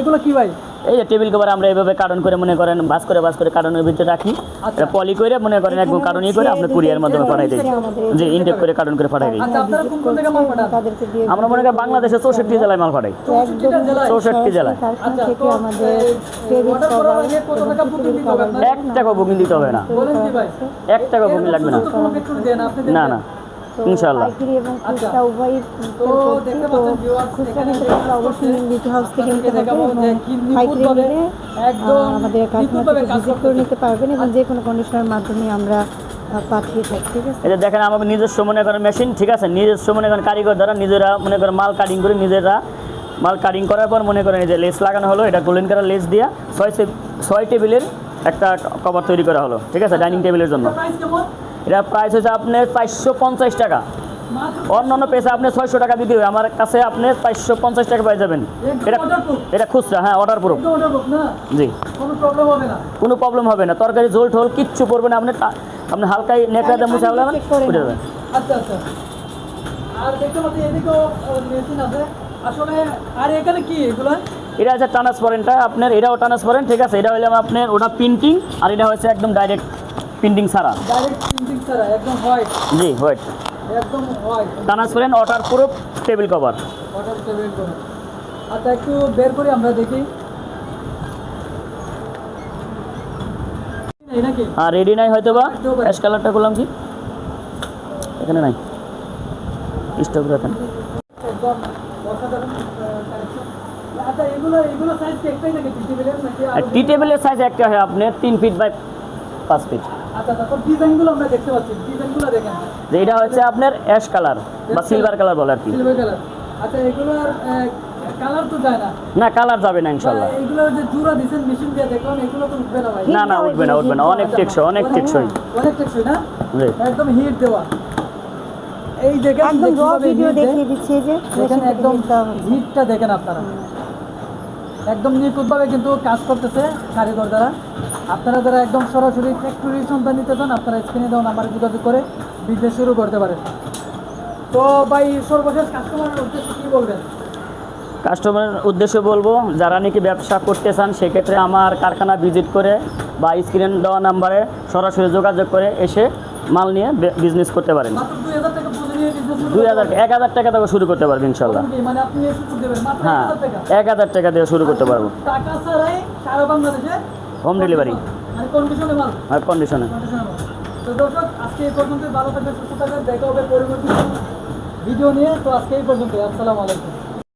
এগুলো কি ভাই? এই যে টেবিল কভার আমরা এইভাবে কার্টন করে মনে করেন বাস করে বাস করে কার্টনের ভিতরে রাখি। আচ্ছা। পলি করে মনে করেন একদম কার্টনই করে আপনি কুরিয়ার মাধ্যমে পাঠাই দিই। যে ইনটেক করে কার্টন করে পাঠাই দিই। আচ্ছা আপনারা কোন কোন মাল পাঠান? তাদেরকে দিয়ে আমরা মনে করি বাংলাদেশে চৌষট্টি জেলায় মাল পাঠাই। চৌষট্টি জেলায়? আচ্ছা থেকে আমাদের টেবিল অর্ডার করার কভার কত টাকা বুকিং দিতে হবে? আপনার এক টাকা বুকিং দিতে হবে না। বলেন কি ভাই? এক টাকা বুকিং লাগবে না। না না। এবং আচ্ছা। খুচরা উভয়ই তো দেখতে পাচ্ছেন viewers, খুচরা এখানে নিতে গেলে অবশ্যই নিতে হাউস থেকে নিতে হবে এবং পাইকারি নিলে আমাদের কারখানা নিখুঁতভাবে থেকে কাজ ভিজিট করে নিতে পারবেন এবং যে কোনো কন্ডিশনের মাধ্যমে আমরা যে দেখেন আমার নিজস্ব মনে করেন মেশিন ঠিক আছে? নিজস্ব মনে করেন কারিগর দ্বারা নিজেরা মনে করেন মাল কাটিং করে নিজেরা মাল কাটিং করার পর মনে করেন এই যে লেস লাগানো হলো এটা গোল্ডেন কালার লেস দিয়া ছয় ছয় টেবিলের একটা কভার তৈরি করা হলো ঠিক আছে? ডাইনিং টেবিলের জন্য। এটা প্রাইস হচ্ছে আপনার চারশো পঞ্চাশ টাকা। মাত্র অন্য অন্য পেসে আপনি ছয়শো টাকা বিক্রি হবে আমার কাছে আপনি চারশো পঞ্চাশ টাকা পেয়ে যাবেন। এটা এটা খুচরা হ্যাঁ অর্ডার প্রুফ জি। কোনো প্রবলেম হবে না। তরকারি ঝোল ঠোল কিচ্ছু পড়বে না আপনি আপনি হালকাই নেকড়াতে মুছে করে উঠে যাবেন আচ্ছা আচ্ছা। আর দেখতে পাচ্ছি এদিকেও মেশিন আছে। আসলে আর এখানে কি এগুলো? এটা হচ্ছে ট্রান্সপারেন্টটা আপনার এটাও ট্রান্সপারেন্ট ঠিক আছে? এটা হলে আপনার ওটা প্রিন্টিং আর এটা হচ্ছে একদম ডাইরেক্ট প্রিন্টিং ছাড়া? ডাইরেক্ট প্রিন্টিং ছাড়া একদম হোয়াইট জি হোয়াইট একদম white transparent waterproof table cover order table করে আচ্ছা একটু বের করি আমরা দেখি। আর রেডি নাই হয়তো বা অ্যাশ কালারটা করলাম কি? এখানে নাই। স্টক রাখেন। টি টেবিলের সাইজ একটা হয় আপনার তিন ফিট বাই পাঁচ ফিট আচ্ছা তারপর ডিজাইনগুলো আমরা দেখতে পাচ্ছি। ডিজাইনগুলো দেখেন। যে এটা হচ্ছে আপনার অ্যাশ কালার বা সিলভার কালার বলে আর কি। আচ্ছা এগুলোর কালার তো যায় না। না কালার যাবে না ইনশাল্লাহ। এগুলো যে জোড়া দিছেন মেশিন দিয়ে দেখলাম এগুলো তো উঠবে না ভাই। না না উঠবে না উঠবে না। অনেক টেকসই অনেক টেকসই। অনেক টেকসই না? একদম হিট দেওয়া। এই দেখেন একদম যে র কীভাবে ভিডিও দেখিয়ে দিচ্ছে যে দেখেন একদম হিটটা দেখেন আপনারা। একদম নিখুঁতভাবে কিন্তু কাজ করতেছে কারিগর দ্বারা। আপনারা যারা একদম সরাসরি ফ্যাক্টরি সন্ধান নিতে চান আপনারা স্ক্রিনে দেওয়া নাম্বারে যোগাযোগ করে বিজনেস শুরু করতে পারেন। তো ভাই সর্বশেষ কাস্টমারের উদ্দেশ্যে কী বলবেন? কাস্টমারের উদ্দেশ্যে বলব যারা নাকি ব্যবসা করতে চান সেক্ষেত্রে আমার কারখানা ভিজিট করে বা স্ক্রিন দেওয়া নাম্বারে সরাসরি যোগাযোগ করে এসে মাল নিয়ে বিজনেস করতে পারেন। দুই হাজার এক হাজার টাকা থেকে শুরু করতে পারব ইনশাল্লাহ? মানে হ্যাঁ এক হাজার টাকা। দিয়ে শুরু করতে পারব। হোম ডেলিভারি কন্ডিশনে তো দর্শক আজকে এই পর্যন্ত ভালো থাকবেন সুস্থ থাকবেন। দেখা হবে পরবর্তী ভিডিও নিয়ে। তো আজকে এই পর্যন্ত আসসালামু আলাইকুম।